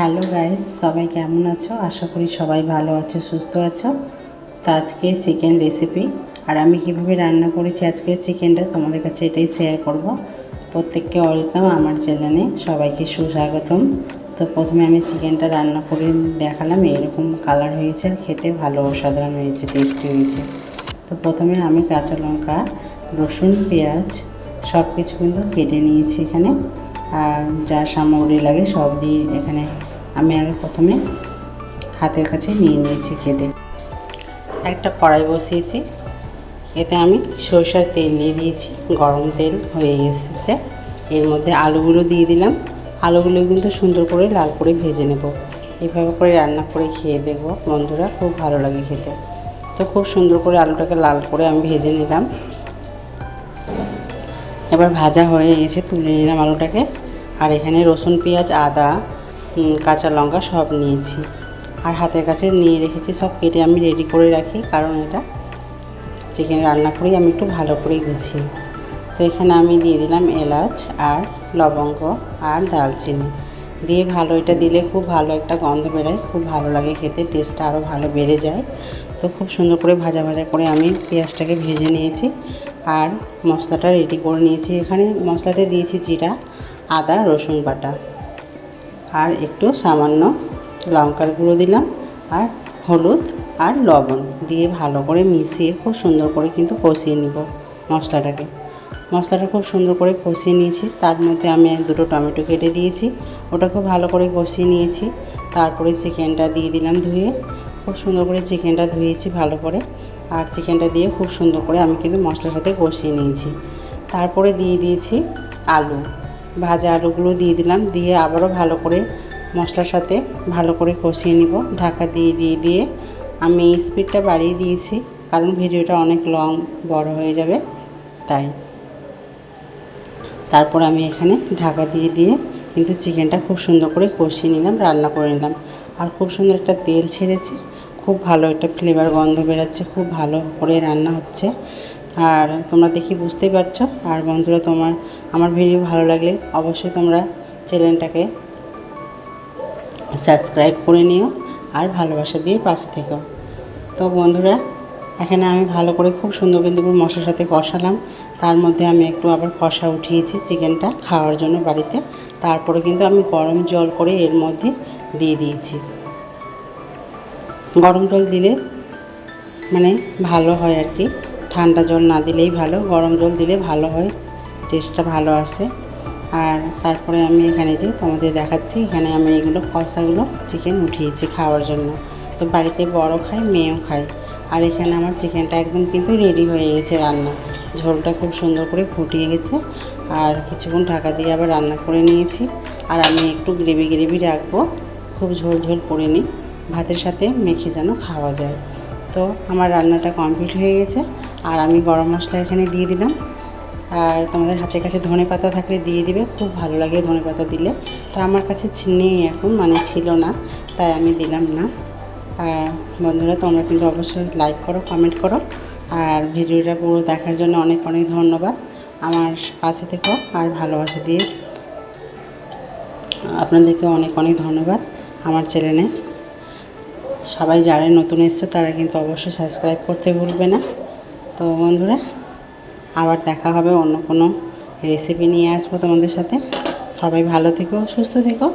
Hello guys, সবাই কেমন আছো? আশা করি সবাই ভালো আছো, সুস্থ আছো। তো আজকে চিকেন রেসিপি আর আমি কীভাবে রান্না করেছি আজকে চিকেনটা তোমাদের কাছে এটাই শেয়ার করব। প্রত্যেককে ওয়েলকাম আমার চ্যানেলে সবাইকে সুস্বাগতম। তো প্রথমে আমি চিকেনটা রান্না করে দেখালাম, এরকম কালার হয়েছে খেতে ভালো, অসাধারণ হয়েছে টেস্টি হয়েছে। তো প্রথমে আমি কাঁচা লঙ্কা, রসুন, পেঁয়াজ সব কিছু কিন্তু কেটে নিয়েছি এখানে। আর যা সামগ্রী লাগে সব দিয়ে এখানে আমি আগে প্রথমে হাতের কাছে নিয়ে নিয়েছি কেটে। একটা কড়াই বসিয়েছি। এতে আমি সরষার তেল দিয়ে দিয়েছি। গরম তেল হয়ে এসেছে। এর মধ্যে আলুগুলো দিয়ে দিলাম। আলুগুলো কিন্তু সুন্দর করে লাল করে ভেজে নেব। এভাবে করে রান্না করে খেয়ে দেখব। বন্ধুরা, খুব ভালো লাগে খেতে। তো খুব সুন্দর করে আলুটাকে লাল করে আমি ভেজে নিলাম। এবার ভাজা হয়ে গেছে, তুলে নিলাম আলুটাকে। আর এখানে রসুন, পেঁয়াজ, আদা কাঁচা লঙ্কা সব নিয়েছি। আর হাতের কাছে নিয়ে রেখেছি, সব কেটে আমি রেডি করে রাখি, কারণ এটা চিকেন রান্না করি আমি একটু ভালো করে গুছিয়ে তো এখানে আমি দিয়ে দিলাম এলাচ আর লবঙ্গ আর দালচিনি দিয়ে ভালো এটা দিলে খুব ভালো একটা গন্ধ বেরোয়, খুব ভালো লাগে খেতে টেস্টটা আরও ভালো বেড়ে যায়। তো খুব সুন্দর করে ভাজা ভাজা করে আমি পেঁয়াজটাকে ভেজে নিয়েছি আর মশলাটা রেডি করে নিয়েছি। এখানে মশলাতে দিয়েছি জিরা, আদা, রসুন বাটা। আর একটু সামান্য লঙ্কার গুঁড়ো দিলাম আর হলুদ আর লবণ দিয়ে ভালো করে মিশিয়ে খুব সুন্দর করে কিন্তু কষিয়ে নিব মশলাটাকে। মশলাটা খুব সুন্দর করে কষিয়ে নিয়েছি। তার মধ্যে আমি এক দুটো টমেটো কেটে দিয়েছি। ওটা খুব ভালো করে কষিয়ে নিয়েছি। তারপরে চিকেনটা দিয়ে দিলাম ধুয়ে। খুব সুন্দর করে চিকেনটা ধুয়েছি ভালো করে। আর চিকেনটা দিয়ে খুব সুন্দর করে আমি কিন্তু মশলার সাথে কষিয়ে নিয়েছি। তারপরে দিয়ে দিয়েছি আলু। ভাজা আলুগুলো দিয়ে দিলাম। দিয়ে আবারও ভালো করে মশলার সাথে ভালো করে কষিয়ে নিব। ঢাকা দিয়ে দিয়ে দিয়ে আমি স্পিডটা বাড়িয়ে দিয়েছি কারণ ভিডিওটা অনেক লং বড় হয়ে যাবে, তাই। তারপর আমি এখানে ঢাকা দিয়ে দিয়ে কিন্তু চিকেনটা খুব সুন্দর করে কষিয়ে নিলাম, রান্না করে নিলাম। আর খুব সুন্দর একটা তেল ছেড়েছে, খুব ভালো একটা ফ্লেভার গন্ধ বেরাচ্ছে, খুব ভালো করে রান্না হচ্ছে। আর তোমরা দেখি বুঝতেই পারছ, আর বন্ধুরা তোমার আমার ভিডিও ভালো লাগলে অবশ্যই তোমরা চ্যানেলটাকে সাবস্ক্রাইব করে নিও আর ভালোবাসা দিয়ে পাশে থেকো। তো বন্ধুরা, এখানে আমি ভালো করে খুব সুন্দর কিন্তু করে সাথে কষালাম। তার মধ্যে আমি একটু আবার কষা উঠিয়েছি চিকেনটা খাওয়ার জন্য বাড়িতে। তারপরে কিন্তু আমি গরম জল করে এর মধ্যে দিয়ে দিয়েছি। গরম জল দিলে মানে ভালো হয় আর কি। ঠান্ডা জল না দিলেই ভালো, গরম জল দিলে ভালো হয়। টেস্টটা ভালো আসে। আর তারপরে আমি এখানে যে তোমাদের দেখাচ্ছি, এখানে আমি এগুলো কষাগুলো চিকেন উঠিয়েছি খাওয়ার জন্য। তো বাড়িতে বড় খাই মেয়েও খায়। আর এখানে আমার চিকেনটা একদম কিন্তু রেডি হয়ে গেছে রান্না। ঝোলটা খুব সুন্দর করে ফুটিয়ে গেছে। আর কিছুক্ষণ ঢাকা দিয়ে আবার রান্না করে নিয়েছি। আর আমি একটু গ্রেভি গ্রেভি রাখব। খুব ঝোল ঝোল করে নিই। ভাতের সাথে মেখে যেন খাওয়া যায়। তো আমার রান্নাটা কমপ্লিট হয়ে গেছে। আর আমি গরম মশলা এখানে দিয়ে দিলাম। আর তোমাদের হাতের কাছে ধনে পাতা থাকলে দিয়ে দিবে, খুব ভালো লাগে ধনে পাতা দিলে। তো আমার কাছে নেই এখন মানে ছিল না, তাই আমি দিলাম না। আর বন্ধুরা, তোমরা কিন্তু অবশ্যই লাইক করো কমেন্ট করো। আর ভিডিওটা পুরো দেখার জন্য অনেক অনেক ধন্যবাদ। আমার পাশে থেকো আর ভালোবাসা দিয়ে। আপনাদেরকে অনেক অনেক ধন্যবাদ আমার চ্যানেলে। সবাই যারা নতুন এসছো, তারা কিন্তু অবশ্যই সাবস্ক্রাইব করতে ভুলবে না। তো বন্ধুরা আবার দেখা হবে অন্য কোনো রেসিপি নিয়ে আসব তোমাদের সাথে। সবাই ভালো থেকো, সুস্থ থেকো।